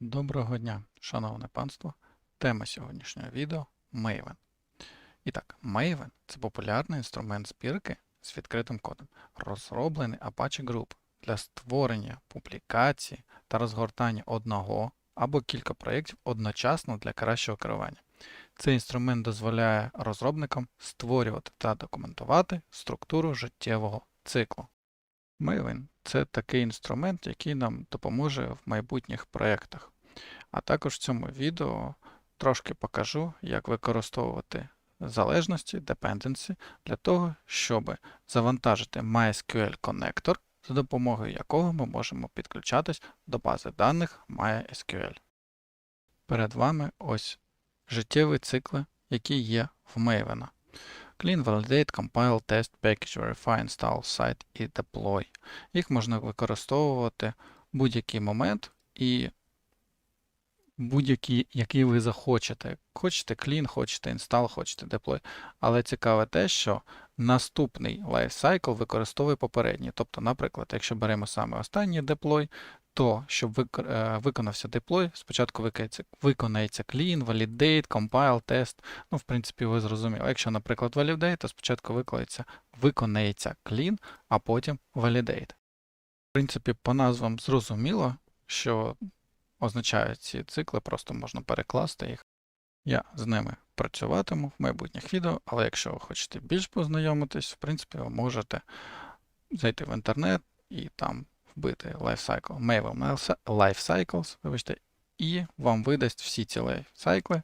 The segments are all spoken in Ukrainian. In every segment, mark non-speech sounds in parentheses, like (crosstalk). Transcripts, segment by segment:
Доброго дня, шановне панство. Тема сьогоднішнього відео Maven. І так, Maven це популярний інструмент збірки з відкритим кодом, розроблений Apache Group для створення публікацій та розгортання одного або кілька проєктів одночасно для кращого керування. Цей інструмент дозволяє розробникам створювати та документувати структуру життєвого циклу. Maven – це такий інструмент, який нам допоможе в майбутніх проєктах. А також в цьому відео трошки покажу, як використовувати залежності dependency для того, щоб завантажити MySQL коннектор, за допомогою якого ми можемо підключатись до бази даних MySQL. Перед вами ось життєві цикли, які є в Maven. Clean, validate, compile, test, package, verify, install, cite і deploy. Їх можна використовувати в будь-який момент і будь-який, який ви захочете. Хочете clean, хочете install, хочете deploy. Але цікаве те, що наступний lifecycle використовує попередній. Тобто, наприклад, якщо беремо саме останній deploy, то щоб е, виконався деплой, спочатку виконається, виконається clean, validate, compile, test. Ну, в принципі, ви зрозуміли. Якщо, наприклад, validate, то спочатку виконається, виконається clean, а потім validate. В принципі, по назвам зрозуміло, що означають ці цикли, просто можна перекласти їх. Я з ними працюватиму в майбутніх відео, але якщо ви хочете більш познайомитись, в принципі, ви можете зайти в інтернет і там вбити lifecycle, Maven Lifecycles, вибачте, і вам видасть всі ці лайфсайкли,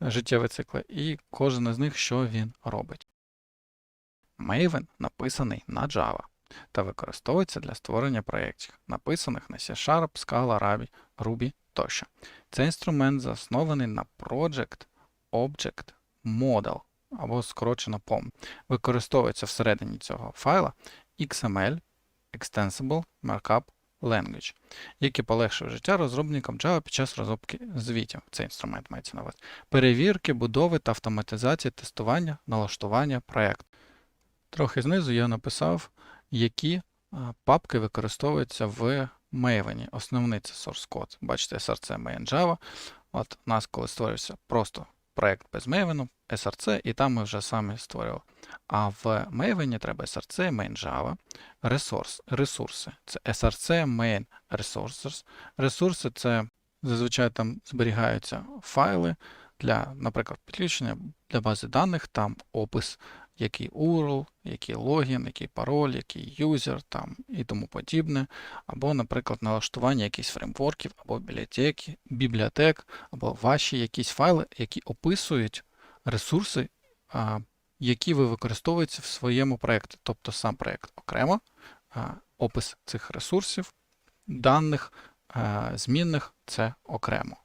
життєві цикли, і кожен із них, що він робить. Maven написаний на Java та використовується для створення проєктів, написаних на C-Sharp, Scala, Ruby, Ruby тощо. Цей інструмент заснований на Project Object Model або скорочено POM. Використовується всередині цього файла XML Extensible Markup Language, який полегшує життя розробникам Java під час розробки звітів. Цей інструмент мається на увазі. Перевірки, будови та автоматизації тестування, налаштування проєкту. Трохи знизу я написав, які папки використовуються в Maven. Основний це source code. Бачите, SRC Main Java. От у нас, коли створюється просто проєкт без Maven, SRC, і там ми вже самі створювали. А в Maven треба SRC Main Java, ресурс, ресурси. Це SRC Main Resources. Ресурси це зазвичай там зберігаються файли для, наприклад, підключення для бази даних, там опис, який URL, який логін, який пароль, який юзер там і тому подібне. Або, наприклад, налаштування якихось фреймворків, або бібліотеки, бібліотек, або ваші якісь файли, які описують ресурси, які ви використовуєте в своєму проєкті. Тобто сам проєкт окремо, опис цих ресурсів, даних, змінних це окремо.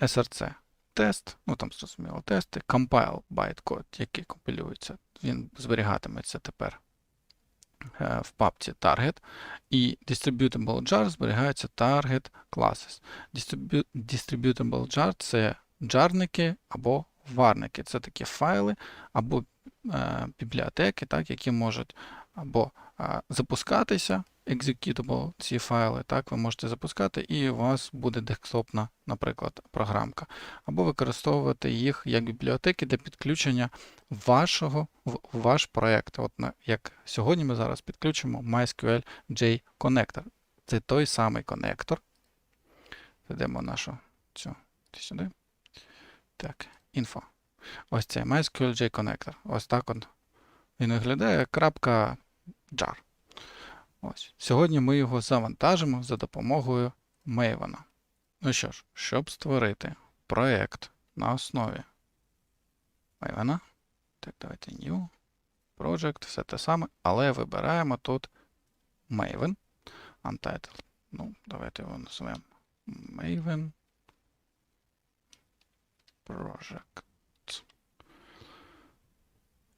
SRC тест, ну там зрозуміло тести, compile bytecode, який компілюється, він зберігатиметься тепер е, в папці target, і distributable jar зберігається target classes. Distribu- Distributable jar це джарники або варники. Це такі файли або е, бібліотеки, так, які можуть або е, запускатися, executable ці файли, так, ви можете запускати, і у вас буде десктопна, наприклад, програмка. Або використовувати їх як бібліотеки для підключення вашого в ваш проєкт. От як сьогодні ми зараз підключимо MySQL J Connector. Це той самий конектор. Ведемо нашу цю сюди. Так, інфо. Ось цей MySQL J Connector. Ось так от він виглядає. Крапка jar. Ось. Сьогодні ми його завантажимо за допомогою Maven. Ну що ж, щоб створити проєкт на основі Maven, так, давайте New, Project, все те саме, але вибираємо тут Maven, Untitled. Ну, давайте його назвемо Maven Project.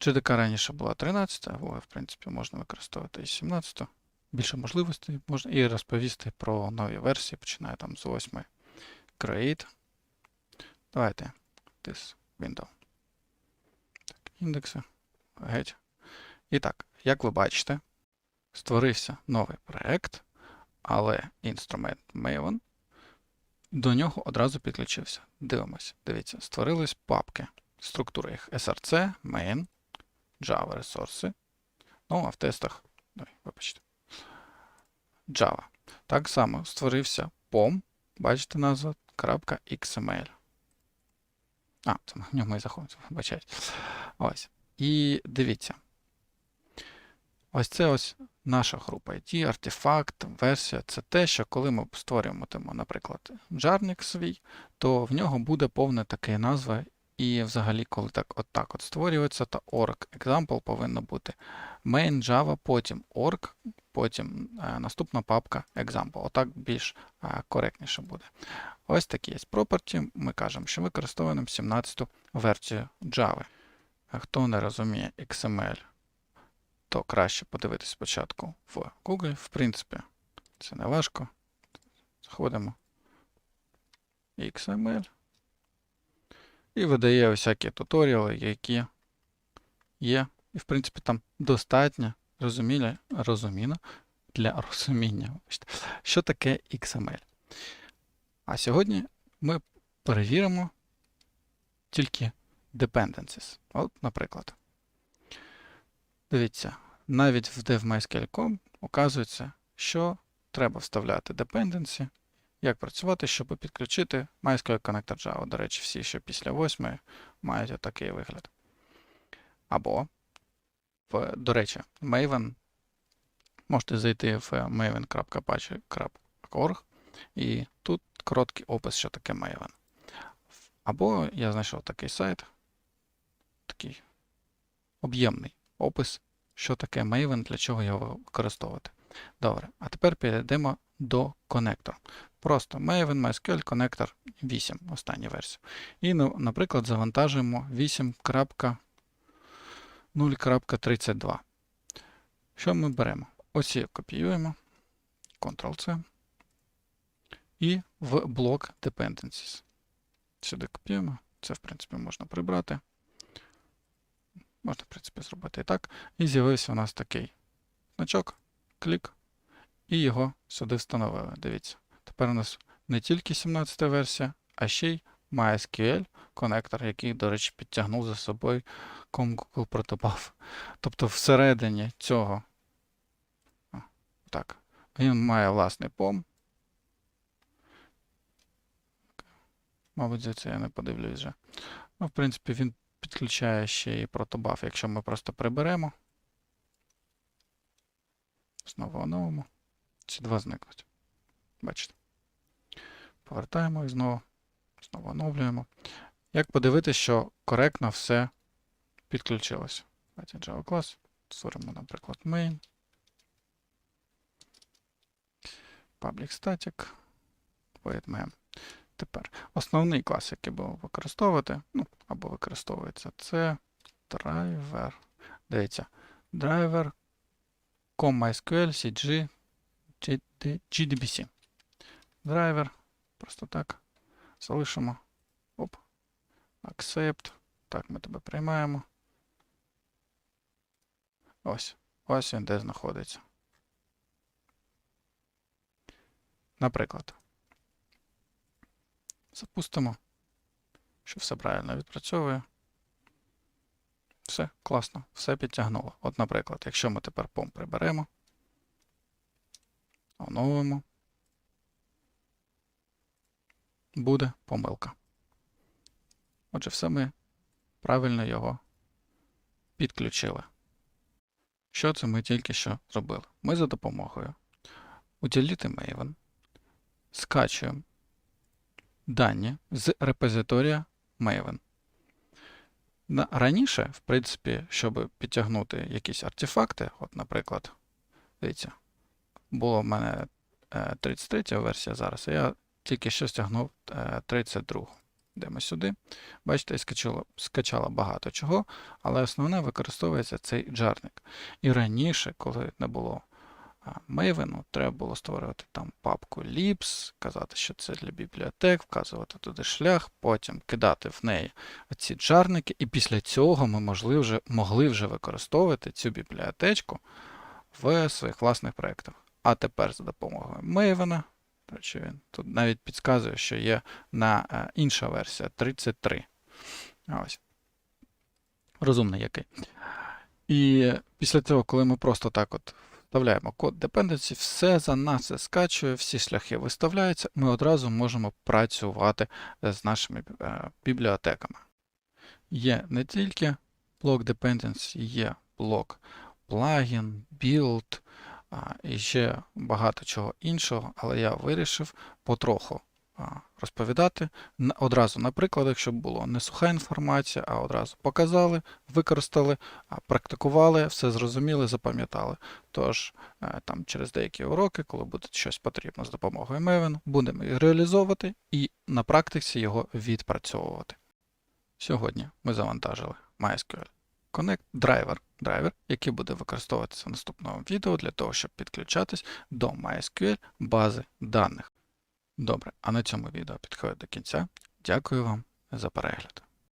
GDK раніше була 13, але, в принципі, можна використовувати і 17. Більше можливостей можна і розповісти про нові версії, починає там з 8. Create. Давайте this window. Так, індекси. Геть. І так, як ви бачите, створився новий проект, але інструмент Maven до нього одразу підключився. Дивимось. Дивіться, створились папки. Структура їх src, main, Java ресурси. Ну, а в тестах, ой, вибачте, Java. Так само створився POM, бачите назва, .xml. А, це в ньому і заходить, вибачайте. Ось. І дивіться. Ось це ось наша група IT, артефакт, версія. Це те, що коли ми створюємо, наприклад, жарник свій, то в нього буде повне таке назва. І взагалі, коли так от так от створюється, то org example повинно бути main Java, потім org, потім е, наступна папка example. Отак більш е, коректніше буде. Ось такі є property. Ми кажемо, що використовуємо 17-ту версію Java. А хто не розуміє XML, то краще подивитись спочатку в Google. В принципі, це не важко. Заходимо XML. І видає всякі туторіали, які є. І, в принципі, там достатньо (laughs) розуміння, розуміння для розуміння. Що таке XML? А сьогодні ми перевіримо тільки dependencies. От, наприклад. Дивіться, навіть в devMySQL.com указується, що треба вставляти dependency, як працювати, щоб підключити MySQL Connector Java. До речі, всі, що після 8 мають отакий вигляд. Або, до речі, Maven. Можете зайти в maven.apache.org і тут короткий опис, що таке Maven. Або я знайшов такий сайт, такий об'ємний опис, що таке Maven, для чого його використовувати. Добре, а тепер перейдемо до конектора. Просто Maven MySQL Connector 8, остання версія. І, ну, наприклад, завантажуємо 8.0.32. Що ми беремо? Оці копіюємо, Ctrl-C. І в блок Dependencies. Сюди копіюємо. Це, в принципі, можна прибрати. Можна, в принципі, зробити і так. І з'явився у нас такий значок, клік, і його сюди встановили. Дивіться. Тепер у нас не тільки 17 версія, а ще й MySQL конектор, який, до речі, підтягнув за собою com Google Protobuf. Тобто всередині цього так, він має власний POM. Мабуть, за це я не подивлюсь вже. Ну, в принципі, він підключає ще і протобаф, якщо ми просто приберемо. Знову оновимо. Ці два зникнуть. Бачите. Повертаємо і знову. Оновлюємо. Як подивитися, що коректно все підключилося? Давайте Java клас. Створимо, наприклад, main. Public static. Void. Тепер основний клас, який будемо використовувати, ну, або використовується, це driver. Дивіться, driver com.mysql cg gdbc. Драйвер. Просто так. Залишимо. Оп. Accept. Так, ми тебе приймаємо. Ось. Ось він де знаходиться. Наприклад. Запустимо, що все правильно відпрацьовує. Все, класно, все підтягнуло. От, наприклад, якщо ми тепер POM приберемо, оновимо, буде помилка. Отже, все ми правильно його підключили. Що це ми тільки що зробили? Ми за допомогою Utility Maven скачуємо дані з репозиторія Maven. Раніше, в принципі, щоб підтягнути якісь артефакти, от, наприклад, дивіться, була в мене 33 е, версія зараз, я тільки що стягнув 32. Йдемо сюди. Бачите, скачала, скачала багато чого, але основне використовується цей джарник. І раніше, коли не було Maven, треба було створювати там папку libs, казати, що це для бібліотек, вказувати туди шлях, потім кидати в неї ці джарники, і після цього ми могли вже, могли вже використовувати цю бібліотечку в своїх власних проєктах. А тепер за допомогою Maven речі, він тут навіть підказує, що є на е, інша версія 33. Ось. Розумний який. І після цього, коли ми просто так от вставляємо код dependency, все за нас скачує, всі шляхи виставляються, ми одразу можемо працювати е, з нашими е, бібліотеками. Є не тільки блок dependency, є блок плагін, build і ще багато чого іншого, але я вирішив потроху розповідати одразу на прикладах, щоб було не суха інформація, а одразу показали, використали, практикували, все зрозуміли, запам'ятали. Тож е, там через деякі уроки, коли буде щось потрібно з допомогою Maven, будемо реалізовувати і на практиці його відпрацьовувати. Сьогодні ми завантажили MySQL Connect драйвер, драйвер, який буде використовуватися в наступному відео для того, щоб підключатись до MySQL бази даних. Добре, а на цьому відео підходить до кінця. Дякую вам за перегляд.